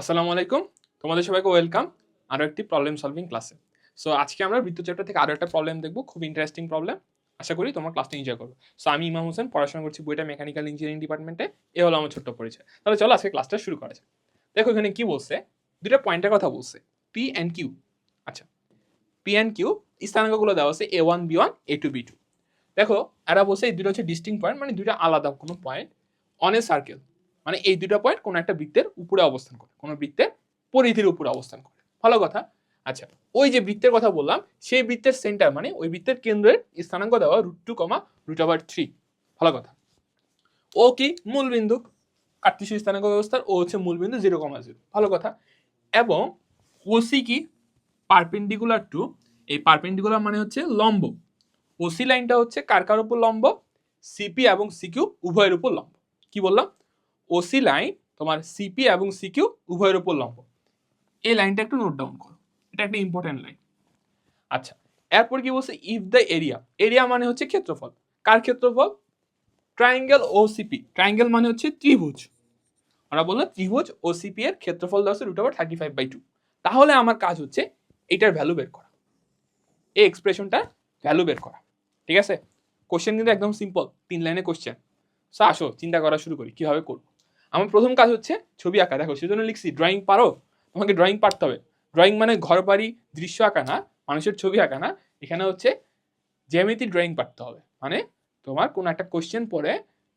আসসালামু আলাইকুম। তোমাদের সবাইকে ওয়েলকাম আরও একটি প্রবলেম সলভিং ক্লাসে সো আজকে আমরা বৃত্ত চ্যাপ্টার থেকে আরও একটা প্রবলেম দেখব, খুব ইন্টারেস্টিং প্রবলেম আশা করি তোমার ক্লাসটা এনজয় করবে। সো আমি ইমাম হোসেন, পড়াশোনা করছি বইটা মেকানিক্যাল ইঞ্জিনিয়ারিং ডিপার্টমেন্টে এ। হলো আমার ছোট্ট পরিচয়। তাহলে চলো আজকে ক্লাসটা শুরু করা যাক। দেখো এখানে কি বলছে? দুটা পয়েন্টের কথা বলছে। পি অ্যান্ড কিউ আচ্ছা। পি অ্যান্ড কিউ স্থানাঙ্কগুলো দেওয়া আছে A one B one A two B two দেখো, এরা বলছে এই দুটো হচ্ছে ডিস্টিং পয়েন্ট মানে দুইটা আলাদা কোনো পয়েন্ট অন এ সার্কেল মানে এই দুটো পয়েন্ট কোনো একটা বৃত্তের উপরে অবস্থান করে, কোনো বৃত্তের পরিধির উপরে অবস্থান করে। ভালো কথা? আচ্ছা ওই যে বৃত্তের কথা বললাম, সেই বৃত্তের সেন্টার মানে ওই বৃত্তের কেন্দ্রের স্থানাঙ্ক দেওয়া root two comma root over three ভালো কথা? ও কি? মূল বিন্দু কার্তিসীয় স্থানাঙ্ক ব্যবস্থার, ও হচ্ছে মূল বিন্দু জিরো কমা জিরো ভালো কথা? এবং ওসি কি? পারপেন্ডিকুলার টু এই পারপেন্ডিকুলার মানে হচ্ছে লম্ব। ওসি লাইনটা হচ্ছে কার কার উপর লম্ব? সিপি এবং সিকিউ উভয়ের উপর লম্ব। কি বললাম? ওসি লাইন তোমার সিপি এবং সিকিউ উভয়ের উপর লম্ব। এই লাইনটা একটু নোট ডাউন করো। এটা একটা ইম্পর্টেন্ট লাইন আচ্ছা এরপর কি বলছে? ইফ দ্য এরিয়া এরিয়া মানে হচ্ছে ক্ষেত্রফল। কার ক্ষেত্রফল? ট্রায়াঙ্গেল ও সিপি ট্রায়াঙ্গেল মানে হচ্ছে ত্রিভুজ। ওরা বলল, ত্রিভুজ ও সিপি এর ক্ষেত্রফল দেওয়া root over thirty five by two তাহলে আমার কাজ হচ্ছে এটার ভ্যালু বের করা। এই এক্সপ্রেশনটার ভ্যালু বের করা। ঠিক আছে? কোশ্চেন কিন্তু একদম সিম্পল তিন লাইনে কোশ্চেন সো আসো, চিন্তা করা শুরু করি। কীভাবে করব? আমার প্রথম কাজ হচ্ছে ছবি আঁকা। দেখো, সেজন্য লিখছি ড্রয়িং পারো তোমাকে ড্রয়িং পারতে হবে। ড্রয়িং মানে ঘর বাড়ি দৃশ্য আঁকা না, মানুষের ছবি আঁকা না। এখানে হচ্ছে জ্যামিতি ড্রয়িং পারতে হবে। মানে তোমার কোনো একটা কোশ্চেন পরে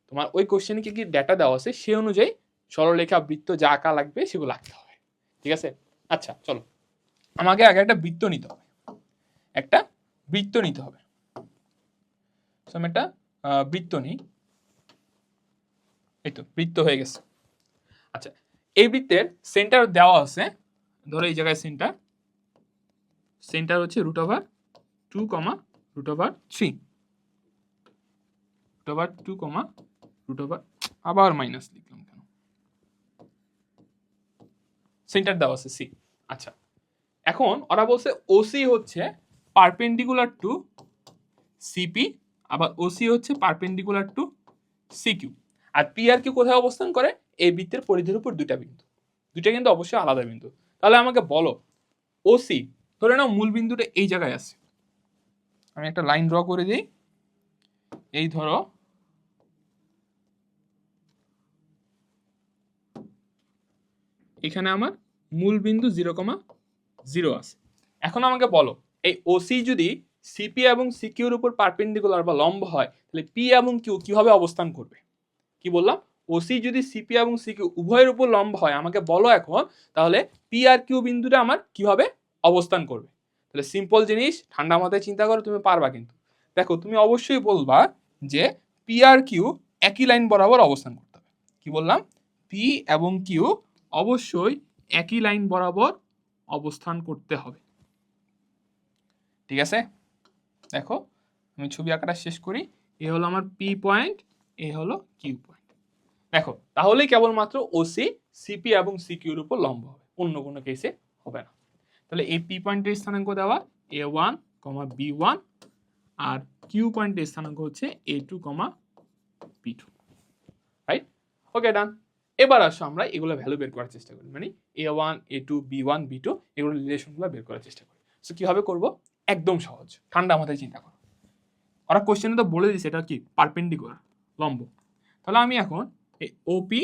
তোমার ওই কোশ্চেনে কি কি ডেটা দেওয়া আছে, সে অনুযায়ী সরলরেখা, বৃত্ত, যা আঁকা লাগবে সেগুলো আঁকতে হবে। ঠিক আছে? আচ্ছা চলো। আমাকে আগে একটা বৃত্ত নিতে হবে। একটা বৃত্ত নিতে হবে। আমি একটা বৃত্ত নিই। এই তো বৃত্ত হয়ে গেছে। আচ্ছা এই বৃত্তের সেন্টার দেওয়া আছে, ধরো এই জায়গায় সেন্টার সেন্টার হচ্ছে root over two comma root over three root over two comma root over আবার মাইনাস লিখলাম কেন? সেন্টার দেওয়া আছে সি আচ্ছা এখন ওরা বলছে ওসি হচ্ছে পারপেন্ডিকুলার টু সিপি আবার ওসি হচ্ছে পারপেন্ডিকুলার টু সিকিউ আর পি আর কিউ কোথায় অবস্থান করে? এই বৃত্তের পরিধির উপর দুইটা বিন্দু। দুইটা কিন্তু অবশ্যই আলাদা বিন্দু। তাহলে আমাকে বলো ওসি ধরে নাও মূল বিন্দুটা এই জায়গায় আছে। আমি একটা লাইন ড্র করে দিই। এই ধরো, এখানে আমার মূল বিন্দু জিরো কমা জিরো আছে। এখন আমাকে বলো, এই ওসি যদি সিপি এবং সিকিউর উপর পারপেন্ডিকুলার বা লম্ব হয়, তাহলে পি এবং কিউ কীভাবে অবস্থান করবে? কি বললাম? ওসি যদি সিপি এবং সিকিউ উভয়ের উপর লম্ব হয়, আমাকে বলো এখন, তাহলে পি আর কিউ বিন্দুটা আমার কীভাবে অবস্থান করবে। তাহলে সিম্পল জিনিস, ঠান্ডা মাথায় চিন্তা করো, তুমি পারবা কিন্তু। দেখো, তুমি অবশ্যই বলবা যে পি আর কিউ একই লাইন বরাবর অবস্থান করতে হবে। কি বললাম? পি এবং কিউ অবশ্যই একই লাইন বরাবর অবস্থান করতে হবে। ঠিক আছে? দেখো, আমি ছবি আঁকাটা শেষ করি। এ হলো আমার পি পয়েন্ট এ হলো কিউ পয়েন্ট দেখো, তাহলেই কেবলমাত্র ওসি সিপি এবং সিকিউর উপর লম্ব হবে। অন্য কোনো কেসে হবে না। তাহলে এই পি পয়েন্টের স্থানাঙ্ক দেওয়া A one comma B one R Q পয়েন্টের স্থানাঙ্ক হচ্ছে A two comma B two right okay done এবার আসো আমরা এগুলো ভ্যালু বের করার চেষ্টা করি। মানে A one A two B one B two এগুলো রিলেশনগুলো বের করার চেষ্টা করি। সো কীভাবে করব? একদম সহজ। ঠান্ডা মাথায় চিন্তা করো। ওরা কোশ্চেনে তো বলে দিচ্ছে এটা কি পারপেন্ডিকুলার? লম্ব তাহলে আমি এখন এই ওপি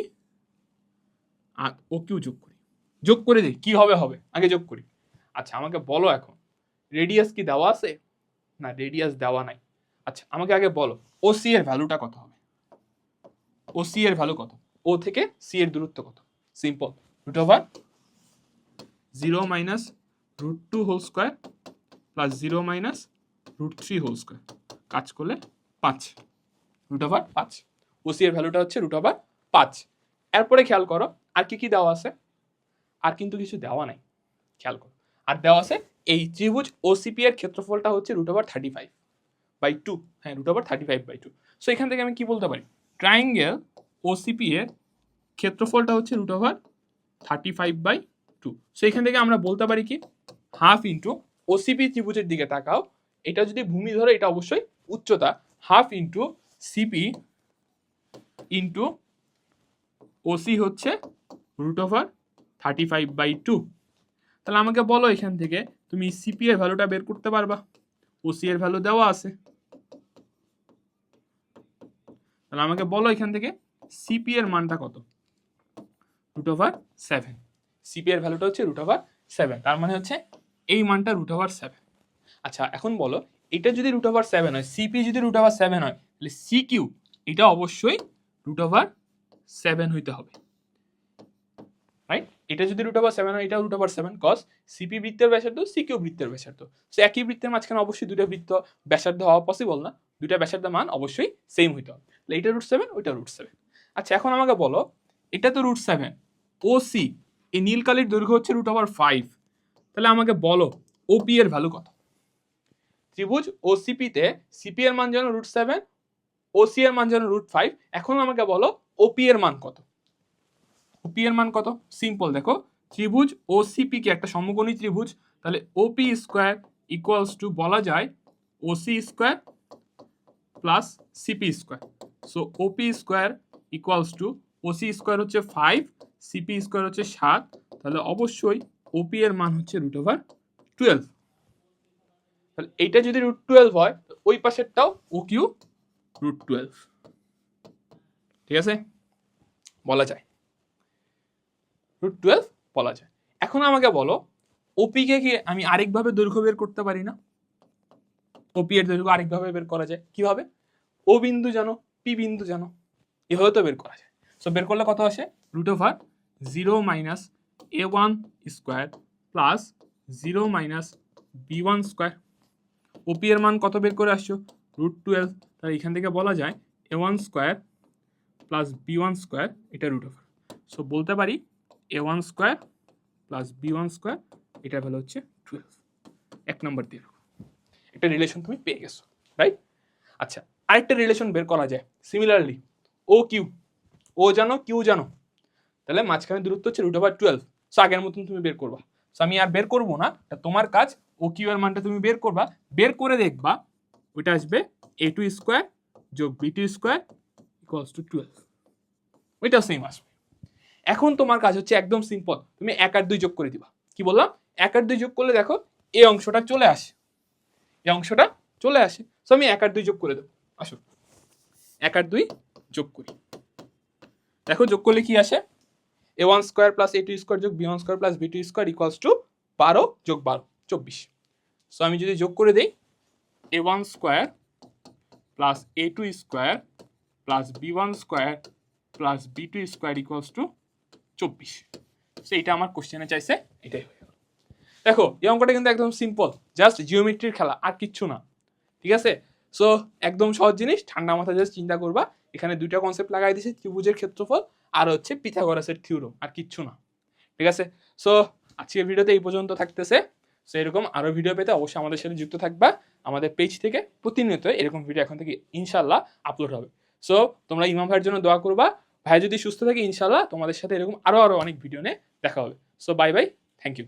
আর ও কিউ যোগ করি। যোগ করে দিই, কি হবে হবে। আগে যোগ করি। আচ্ছা আমাকে বলো এখন রেডিয়াস কি দেওয়া আছে? না রেডিয়াস দেওয়া নাই। আচ্ছা আমাকে আগে বলো ও সি এর ভ্যালুটা কত হবে? ও সি এর ভ্যালু কত? ও থেকে সি এর দূরত্ব কত? Simple root over zero minus root two whole square plus zero minus root three whole square কাজ করলে পাঁচ। রুট ওভার পাঁচ। ওসি এর ভ্যালুটা হচ্ছে রুট ওভার পাঁচ। এরপরে খেয়াল করো, আর কি কি দেওয়া আছে? আর কিন্তু কিছু দেওয়া নাই। খেয়াল করো। আর দেওয়া আছে এই ত্রিভুজ ওসিপি এর ক্ষেত্রফলটা হচ্ছে root over thirty five by two হ্যাঁ root over thirty five by two so এখান থেকে আমি কি বলতে পারি? ট্রায়াঙ্গেল ওসিপি এর ক্ষেত্রফলটা হচ্ছে root over thirty five by two so এখান থেকে আমরা বলতে পারি কি? হাফ ইন্টু ওসিপি ত্রিভুজের দিকে তাকাও। এটা যদি ভূমি ধরো, এটা অবশ্যই উচ্চতা। Half into CP into OC হচ্ছে root over thirty five by two তাহলে আমাকে বলো এখান থেকে, তুমি সিপি এর ভ্যালুটা বের করতে পারবা। ওসি এর ভ্যালু দেওয়া আছে। তাহলে আমাকে বলো এখান থেকে সিপি এর মানটা কত? রুট ওভার সেভেন সিপি এর ভ্যালুটা হচ্ছে রুট ওভার সেভেন তার মানে হচ্ছে এই মানটা রুট ওভার সেভেন আচ্ছা এখন বলো, এটা যদি রুট ওভার সেভেন হয় সিপি যদি রুট ওভার সেভেন হয় তাহলে সি কিউ এটা অবশ্যই রুট ওভার সেভেন হইতে হবে। রাইট এটা যদি রুট ওভার সেভেন হয় এটা root over seven cos CP বৃত্তের ব্যাসার্ধ সিকিউ বৃত্তের ব্যাসার্ধ। সো একই বৃত্তের মাঝখানে অবশ্যই দুটো বৃত্ত ব্যাসার্ধ হওয়া পসিবল না। দুইটা ব্যাসার্ধ মান অবশ্যই সেম হইতে হবে। তাহলে এটা রুট সেভেন ওইটা রুট সেভেন আচ্ছা এখন আমাকে বলো, এটা তো রুট সেভেন ও সি এই নীল কালির দৈর্ঘ্য হচ্ছে রুট ওভার ফাইভ তাহলে আমাকে বলো ওপি এর ভ্যালু কত? ত্রিভুজ ও সিপিতে সিপি এর মান যেন রুট সেভেন ওসি এর মান যেন রুট ফাইভ এখন আমাকে বলো ওপি এর মান কত? ওপি এর মান কত? সিম্পল দেখো। ত্রিভুজ ও সিপি কি একটা সমকোণী ত্রিভুজ, তাহলে ওপি স্কোয়ার ইকুয়ালস টু বলা যায় OC square plus CP square so OP square equals to OC square হচ্ছে ফাইভ সিপি স্কোয়ার হচ্ছে সাত, তাহলে অবশ্যই ওপি এর মান হচ্ছে রুট ওভার টুয়েলভ তাহলে এইটা যদি রুট টুয়েলভ হয়, ওই পাশেরটাও ও কিউ রুট টুয়েলভ ঠিক আছে? বলা যায়। রুট টুয়েলভ বলা যায়। এখন আমাকে বলো ওপিকে কি আমি আরেকভাবে দৈর্ঘ্য বের করতে পারি না? ওপি এর দৈর্ঘ্য আরেকভাবে বের করা যায়। কীভাবে? ও বিন্দু জানো পি বিন্দু জানো। এভাবে তো বের করা যায়। সো বের করলে কত আসে? Root over zero minus A one square plus zero minus B one square OP এর মান কত বের করে আসছো? রুট টুয়েলভ তাহলে এখান থেকে বলা যায় A one square plus B one square এটা রুট ওভার সো বলতে পারি A one square plus B one square এটার ভ্যালু হচ্ছে টুয়েলভ এক নম্বর দিয়ে একটা রিলেশন তুমি পেয়ে গেছো রাইট আচ্ছা আরেকটা রিলেশন বের করা যায়। সিমিলারলি ও কিউ ও জানো, কিউ জানো, তাহলে মাঝখানে দূরত্ব হচ্ছে রুট ওভার টুয়েলভ সো আগের মতন তুমি বের করবা। সো আমি আর বের করব না তোমার কাজ ও কিউ এর মানটা তুমি বের করবা। বের করে দেখবা ওইটা আসবে এ টু স্কোয়ার যোগ B two square equals to twelve ওইটাও সেম আসবে। এখন তোমার কাজ হচ্ছে একদম সিম্পল তুমি এক আর দুই যোগ করে দিবা। কি বললাম? এক আর দুই যোগ করলে দেখো এই অংশটা চলে আসে। এই অংশটা চলে আসে। সো আমি এক আর দুই যোগ করে দেবো। আসো। এক আর দুই যোগ করি। দেখো, যোগ করলে কি আসে? A one square plus A two square যোগ B one square plus B two square equals to বারো যোগ বারো, চব্বিশ। সো আমি যদি যোগ করে দিই A one square plus A two square plus B one square plus B two square equals to চব্বিশ। সো এটা আমার কোশ্চেনে চাইছে, এটাই দেখো, এই অঙ্কটা কিন্তু একদম সিম্পল জাস্ট জিওমেট্রির খেলা, আর কিচ্ছু না। ঠিক আছে? সো একদম সহজ জিনিস, ঠান্ডা মাথা জাস্ট চিন্তা করবা, এখানে দুইটা কনসেপ্ট লাগাই দিয়েছে, ত্রিভুজের ক্ষেত্রফল আর হচ্ছে পিথাগোরাসের থিওরম আর কিচ্ছু না। ঠিক আছে? সো আজকের ভিডিওতে এই পর্যন্ত থাকতেছে। সো এরকম আরও ভিডিও পেতে অবশ্যই আমাদের সাথে যুক্ত থাকবা। আমাদের পেজ থেকে প্রতিনিয়ত এরকম ভিডিও এখন থেকে ইনশাল্লাহ আপলোড হবে। সো তোমরা ইমাম ভাইয়ের জন্য দোয়া করবা। ভাই যদি সুস্থ থাকে ইনশাল্লাহ তোমাদের সাথে এরকম আরও আরও অনেক ভিডিও নিয়ে দেখা হবে। So bye bye thank you